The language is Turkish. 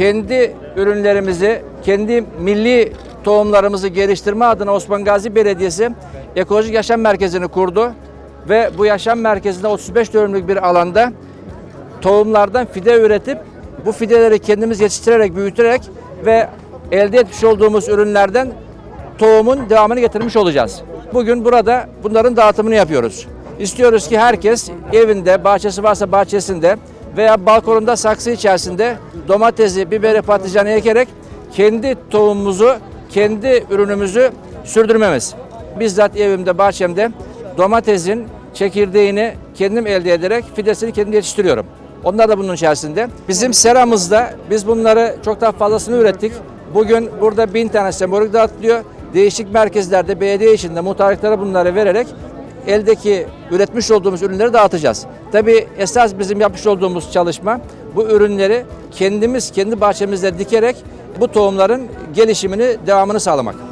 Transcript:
kendi ürünlerimizi, kendi milli tohumlarımızı geliştirme adına Osman Gazi Belediyesi Ekolojik Yaşam Merkezi'ni kurdu ve bu yaşam merkezinde 35 dönümlük bir alanda tohumlardan fide üretip bu fideleri kendimiz yetiştirerek, büyüterek ve elde etmiş olduğumuz ürünlerden tohumun devamını getirmiş olacağız. Bugün burada bunların dağıtımını yapıyoruz. İstiyoruz ki herkes evinde, bahçesi varsa bahçesinde veya balkonunda saksı içerisinde domatesi, biberi, patlıcanı ekerek kendi tohumumuzu, kendi ürünümüzü sürdürmemiz. Bizzat evimde, bahçemde domatesin çekirdeğini kendim elde ederek fidesini kendim yetiştiriyorum. Onlar da bunun içerisinde. Bizim seramızda biz bunları çok daha fazlasını ürettik. Bugün burada bin tane sembolik dağıtılıyor. Değişik merkezlerde belediye içinde muhtarlıklara bunları vererek eldeki üretmiş olduğumuz ürünleri dağıtacağız. Tabii esas bizim yapmış olduğumuz çalışma bu ürünleri kendimiz kendi bahçemizde dikerek bu tohumların gelişimini, devamını sağlamak.